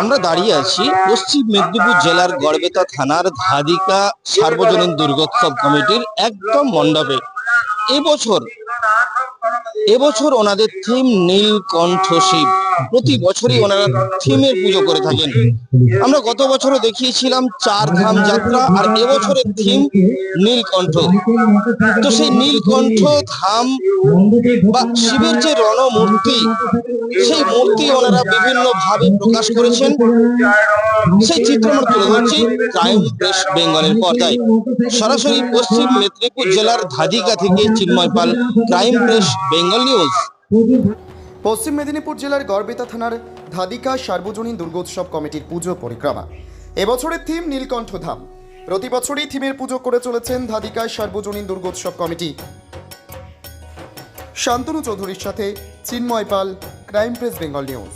আমরা দাঁড়িয়ে আছি পশ্চিম মেদিনীপুর জেলার গড়বেতা থানার ধাদিকা সার্বজনীন দুর্গোৎসব কমিটির একদম মণ্ডপে। এবছর এবছর ওনাদের থিম নীলকণ্ঠ শিব। প্রতি বছরই ওনারা থিমের পুজো করে থাকেন। আমরা গত বছরও দেখিয়েছিলাম চার ধাম যাত্রা আর এবছরের থিম নীলকণ্ঠ। তো সেই নীলকণ্ঠ ধাম বা শিবের যে রণমূর্তি, সেই মূর্তি ওনারা বিভিন্ন ভাবে প্রকাশ করেছেন। সেই চিত্র আমরা তুলে ধরছি ক্রাইম প্রেস বেঙ্গলের পর্দায়। সরাসরি পশ্চিম মেদিনীপুর জেলার ধাদিকা থেকে Chinmoy Pal, crime press Bengal news. Paschim Medinipur জেলার গড়বেতা থানার ধাদিকা সার্বজনীন দুর্গোৎসব কমিটির পুজো পরিক্রমা। এবছরের থিম নীলকণ্ঠ ধাম। প্রতি বছরই থিমের পুজো করে চলেছেন ধাদিকা সার্বজনীন দুর্গোৎসব কমিটি। শান্তনু চৌধুরীর সাথে Chinmoy Pal, crime press, Bengal news.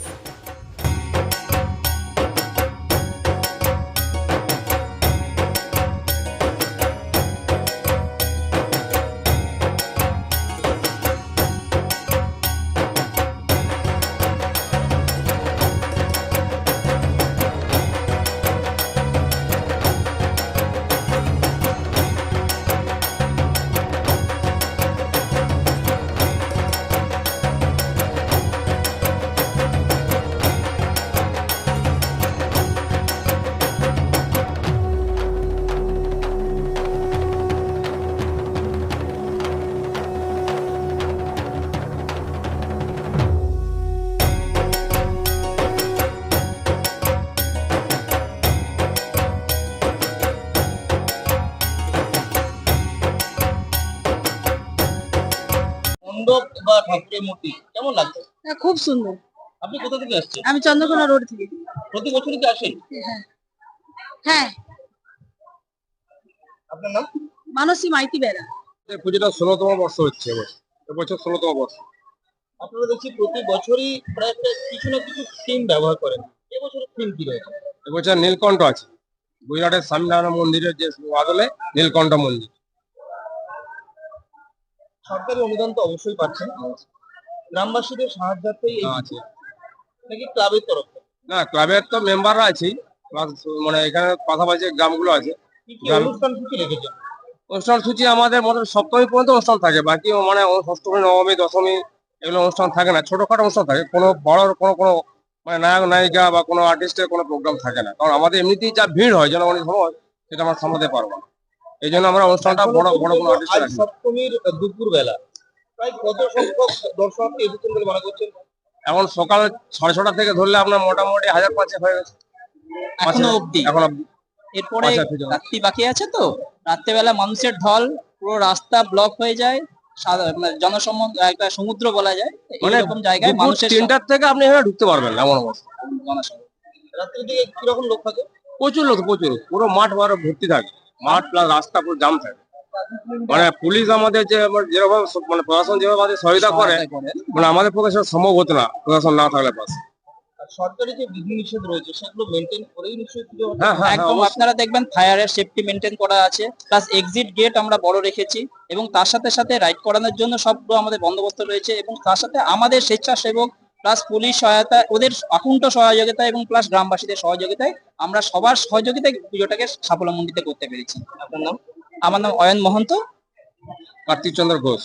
মণ্ডপ বা ঠাকুরের মূর্তি কেমন লাগছে? হ্যাঁ, খুব সুন্দর। আপনি কোথা থেকে আসছেন? আমি চন্দ্রকোনা রোড থেকে। প্রতি বছরই কি আসেন? হ্যাঁ। আপনার নাম? মানসী মাইতি বেড়া এই পুজোটা ষোলোতম বর্ষ হচ্ছে এবার। এবছর ষোলোতম বর্ষ। আপনারা দেখছি প্রতি বছরই প্রায় একটা কিছু না কিছু থিম ব্যবহার করেন। এবছরের থিম কি রয়েছে? এবছর নীলকণ্ঠ আছে। গুজরাটের স্বামীনারায়ণ মন্দিরের যে আদলে নীলকণ্ঠ মন্দির। সরকারি অনুদান তো অবশ্যই পাচ্ছেন। গ্রামবাসীদের সাহায্যার্থেই এই আছে নাকি ক্লাবের তরফ থেকে? না ক্লাবের তো মেম্বাররা আছেই। মানে এখানে পাশাপাশি গ্রামগুলো আছে। অনুষ্ঠান সূচি রেখেছেন? অনুষ্ঠান সূচি আমাদের মনে সপ্তমী পর্যন্ত অনুষ্ঠান থাকে। বাকি মানে অষ্টমী নবমী দশমী এগুলো অনুষ্ঠান থাকে না। ছোটখাটো অনুষ্ঠান থাকে। কোনো বড় কোনো কোনো মানে নায়ক নায়িকা বা কোনো আর্টিস্টের কোনো প্রোগ্রাম থাকে না। কারণ আমাদের এমনিতেই যা ভিড় হয় জনগণের সময় সেটা আমরা সামলাতে পারব না। এই জন্য আমরা অনুষ্ঠানটা বড় বড় কোনো আর্টিস্ট রাখি। সপ্তমীর দুপুর বেলা প্রায় কত সংখ্যক এসেছেন বলে মনে করছেন? এখন সকাল সাড়ে ছটা থেকে ধরলে আপনার মোটামুটি হাজার পাঁচে হয়ে গেছে। এখনও অবধি? এখন এরপরে। রাত্রি বাকি আছে তো? রাত্রেবেলা মানুষের ঢল পুরো রাস্তা ব্লক হয়ে যায় মানে জনসম একটা সমুদ্র বলা যায়। মানে এরকম জায়গায় মানুষের তিনটার থেকে আপনি এখানে ঢুকতে পারবেন না, এমন অবস্থা। জনসম রাত্রির দিকে কীরকম লোক থাকে? প্রচুর লোক প্রচুর। পুরো মাঠ ভর্তি থাকে। মাঠ প্লাস রাস্তা পুরো জাম থাকে। মানে পুলিশ আমাদের যে যেরকম মানে প্রশাসন যেভাবে আমাদের সহায়তা করে মানে আমাদের পক্ষে সেটা সম্ভব হতো না প্রশাসন না থাকলে পাশে সরকারি যে বিধিনিষেধ রয়েছে সেগুলো মেনটেন করেই নিশ্চয়ই হ্যাঁ হ্যাঁ হ্যাঁ, একদম আপনারা দেখবেন ফায়ারের সেফটি মেনটেন করা আছে প্লাস এক্সিট গেট আমরা বড় রেখেছি এবং তার সাথে সাথে রাইড করানোর জন্য সবগুলো আমাদের বন্দোবস্ত রয়েছে এবং তার সাথে আমাদের স্বেচ্ছাসেবক প্লাস পুলিশ সহায়তা ওদের আকুণ্ঠ সহযোগিতা এবং প্লাস গ্রামবাসীদের সহযোগিতায় আমরা সবার সহযোগিতায় পুজোটাকে সাফল্যমণ্ডিত করতে পেরেছি। আপনার নাম? আমার নাম অয়ন মহন্ত। কার্তিক চন্দ্র ঘোষ।